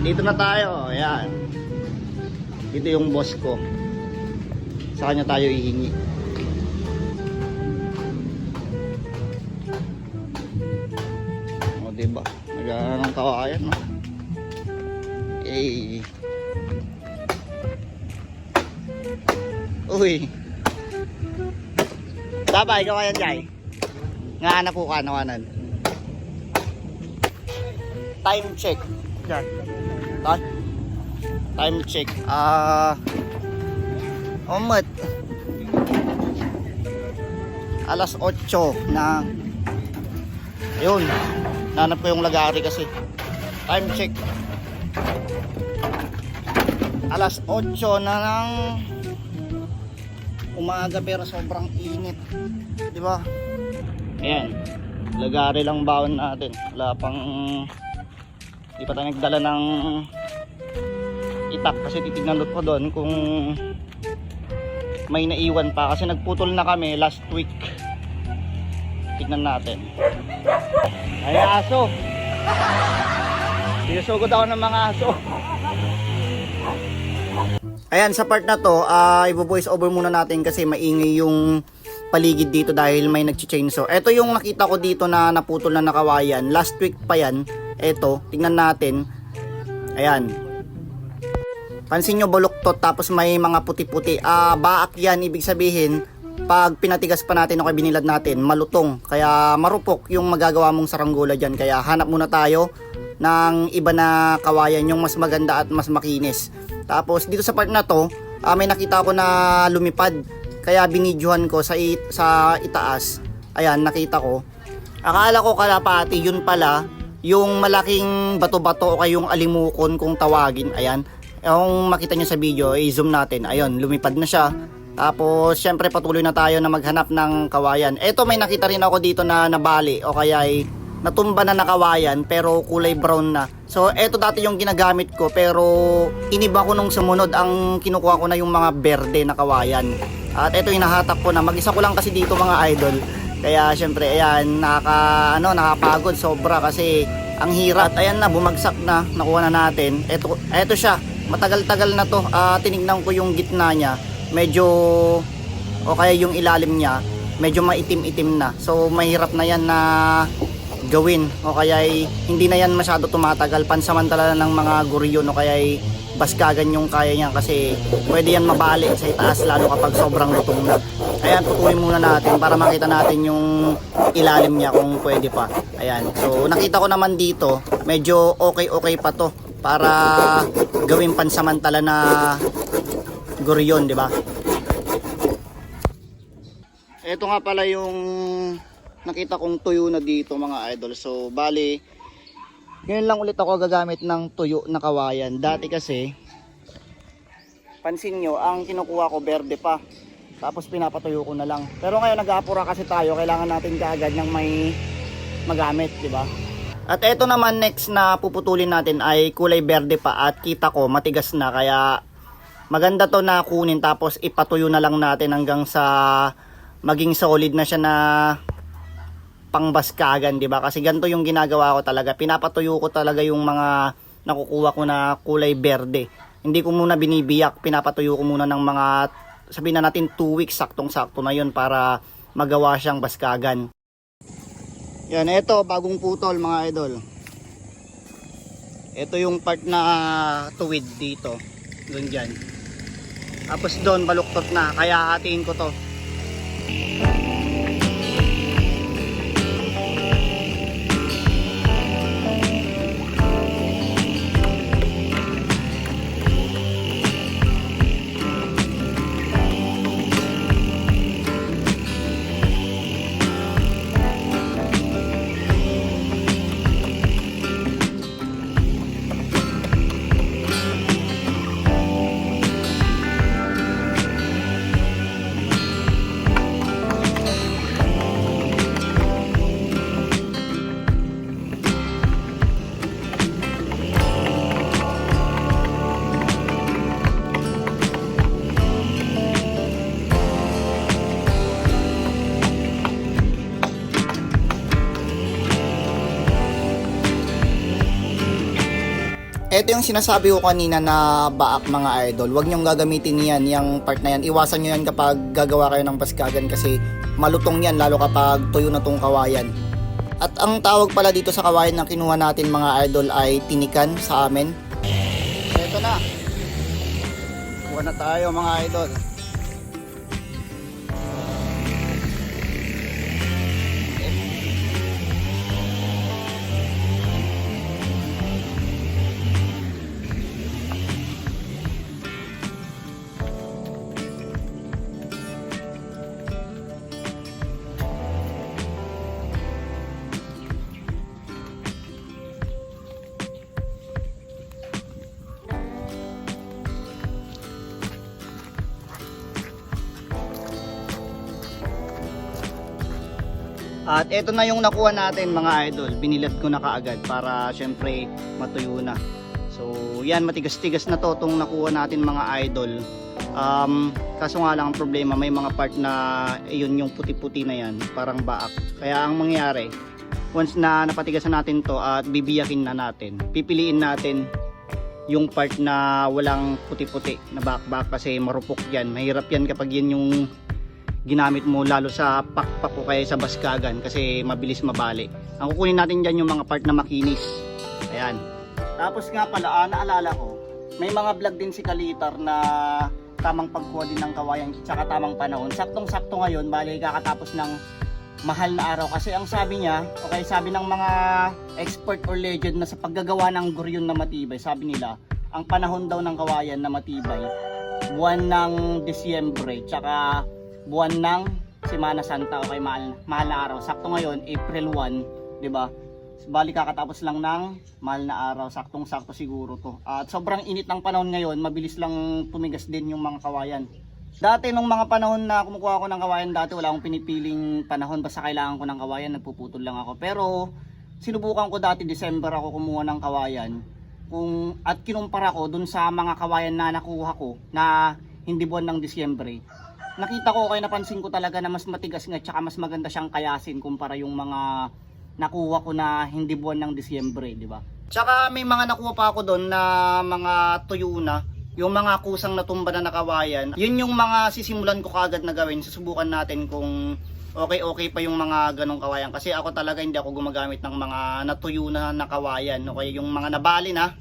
dito na tayo. Ayan. Dito yung boss ko. Sa kanya tayo ihingi. O, diba? Nag-aaral ng kawayan, no? Eh. Uy. Sabay, kawayan jay. Nga na po ka, nawanan. Time check. Yan. Time. Check. Ah. Omet. Alas 8 na Ayun. Nanap ko yung lagari kasi. Time check. Alas 8 na ng umaga pero sobrang init. 'Di ba? Ayan. Lagari lang baon natin. Wala pang di pa tayo nagdala ng itak kasi titignan ko doon kung may naiwan pa kasi nagputol na kami last week. Tignan natin. Ay aso. Sinusugod ako ng mga aso. Ayan, sa part na to, uh, i-voice over muna natin kasi maingay yung paligid dito dahil may nag-chainsaw. Ito yung nakita ko dito na naputol na nakawayan. Last week pa yan. Ito, tingnan natin. Ayan. Pansin nyo baluktot tapos may mga puti-puti. Ah, baak yan, ibig sabihin, pag pinatigas pa natin o kaya binilad natin, malutong. Kaya marupok yung magagawa mong saranggola dyan. Kaya hanap muna tayo ng iba na kawayan yung mas maganda at mas makinis. Tapos dito sa part na to, ah, may nakita ko na lumipad. Kaya binidyohan ko sa, it, sa itaas. Ayan, nakita ko. Akala ko kalapati, yun pala, yung malaking bato-bato o kaya yung alimukon kung tawagin. Ayan, yung makita nyo sa video, i-zoom natin. Ayun, lumipad na siya. Tapos, syempre patuloy na tayo na maghanap ng kawayan. Eto, may nakita rin ako dito na nabali o kaya ay natumba na nakawayan pero kulay brown na. So, eto dati yung ginagamit ko pero iniba ko nung sumunod ang kinukuha ko na yung mga berde na kawayan. At eto hinahatak ko na. Mag-isa ko lang kasi dito mga idol. Kaya syempre, ayan, nakaka, ano, nakapagod sobra kasi ang hirap. At ayan na, bumagsak na, nakuha na natin. Eto, eto siya, matagal-tagal na to. Ah, tinignan ko yung gitna niya. Medyo, o kaya yung ilalim niya, medyo maitim-itim na. So, mahirap na yan na gawin o kaya ay hindi na yan masyado tumatagal pansamantala ng mga guryon o kaya ay baskagan yung kaya niya kasi pwede yan mabali sa itaas lalo kapag sobrang lutong na ayan putulin muna natin para makita natin yung ilalim niya kung pwede pa ayan so nakita ko naman dito medyo okay okay pa to para gawin pansamantala na guryon di ba ito nga pala yung nakita kong tuyo na dito mga idol. So, bali, ngayon lang ulit ako gagamit ng tuyo na kawayan. Dati kasi, pansin nyo, ang kinukuha ko berde pa. Tapos pinapatuyo ko na lang. Pero ngayon nag-aapura kasi tayo, kailangan natin kaagad ng may magamit, di ba? At eto naman next na puputulin natin ay kulay berde pa at kita ko matigas na kaya maganda to na kunin tapos ipatuyo na lang natin hanggang sa maging solid na siya na pangbaskagan, 'di ba? Kasi ganito yung ginagawa ko talaga. Pinapatuyo ko talaga yung mga nakukuha ko na kulay berde. Hindi ko muna binibiyak, pinapatuyo ko muna ng mga sabihin na natin 2 weeks saktong-sakto na 'yon para magawa siyang baskagan. Yan, ito bagong putol mga idol. Ito yung part na tuwid dito. Doon dyan. Tapos doon baluktot na. Kaya hatiin ko to. Yung sinasabi ko kanina na baak mga idol, huwag niyong gagamitin yan, yung part na yan. Iwasan niyo yan kapag gagawa kayo ng baskagan kasi malutong yan lalo kapag tuyo na tong kawayan. At ang tawag pala dito sa kawayan na kinuha natin mga idol ay tinikan sa amin. Ito na. Kuha na tayo mga idol. At ito na yung nakuha natin mga idol. Binilat ko na kaagad para syempre matuyo na. So yan matigas-tigas na to tong nakuha natin mga idol. Um, kaso nga lang ang problema may mga part na yun yung puti-puti na yan parang baak. Kaya ang mangyayari once na napatigasan natin to at bibiyakin na natin pipiliin natin yung part na walang puti-puti na back-back kasi marupok yan. Mahirap yan kapag yan yung ginamit mo lalo sa pakpak o kaya sa baskagan kasi mabilis mabali. Ang kukunin natin dyan yung mga part na makinis. Ayan. Tapos nga pala, ah, naalala ko, may mga vlog din si Kalitar na tamang pagkuha din ng kawayan tsaka tamang panahon. Saktong-sakto ngayon, bali kakatapos ng mahal na araw kasi ang sabi niya, okay, sabi ng mga expert or legend na sa paggagawa ng guryon na matibay, sabi nila, ang panahon daw ng kawayan na matibay, buwan ng Disyembre, tsaka buwan ng Semana Santa o kay mahal, mahal na araw. Sakto ngayon, April 1, 'di ba? Bali kakatapos lang ng mahal na araw, saktong-sakto siguro to. At sobrang init ng panahon ngayon, mabilis lang tumigas din yung mga kawayan. Dati nung mga panahon na kumukuha ako ng kawayan dati, wala akong pinipiling panahon basta kailangan ko ng kawayan, nagpuputol lang ako. Pero sinubukan ko dati December ako kumuha ng kawayan. Kung at kinumpara ko dun sa mga kawayan na nakuha ko na hindi buwan ng Disyembre nakita ko kaya napansin ko talaga na mas matigas nga tsaka mas maganda siyang kayasin kumpara yung mga nakuha ko na hindi buwan ng Disyembre, di ba? Tsaka may mga nakuha pa ako doon na mga tuyo na, yung mga kusang natumba na nakawayan. Yun yung mga sisimulan ko kagad na gawin. Susubukan natin kung okay-okay pa yung mga ganong kawayan. Kasi ako talaga hindi ako gumagamit ng mga natuyo na nakawayan. Okay, yung mga nabali na,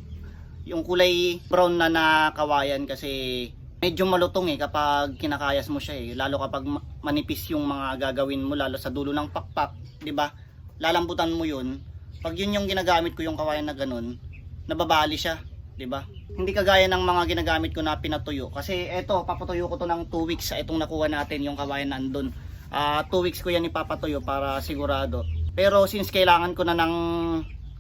yung kulay brown na na kawayan kasi medyo malutong eh kapag kinakayas mo siya eh. Lalo kapag ma- manipis yung mga gagawin mo lalo sa dulo ng pakpak 'di ba? Lalambutan mo yun. Pag yun yung ginagamit ko yung kawayan na ganun nababali siya 'di ba? Hindi kagaya ng mga ginagamit ko na pinatuyo. Kasi eto papatuyo ko to ng 2 weeks sa itong nakuha natin yung kawayan nandun. Ah 2 weeks ko yan ipapatuyo para sigurado. Pero since kailangan ko na ng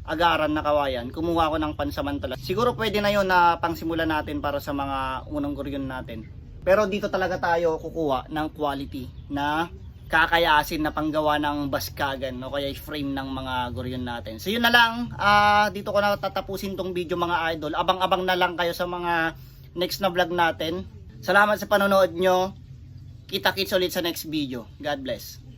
agaran na kawayan, kumuha ko ng pansamantala. Siguro pwede na yon na pangsimula natin para sa mga unang guryon natin. Pero dito talaga tayo kukuha ng quality na kakayasin na panggawa ng baskagan o kaya frame ng mga guryon natin. So yun na lang, ah, dito ko na tatapusin tong video mga idol. Abang-abang na lang kayo sa mga next na vlog natin. Salamat sa panonood nyo. Kita-kits ulit sa next video. God bless.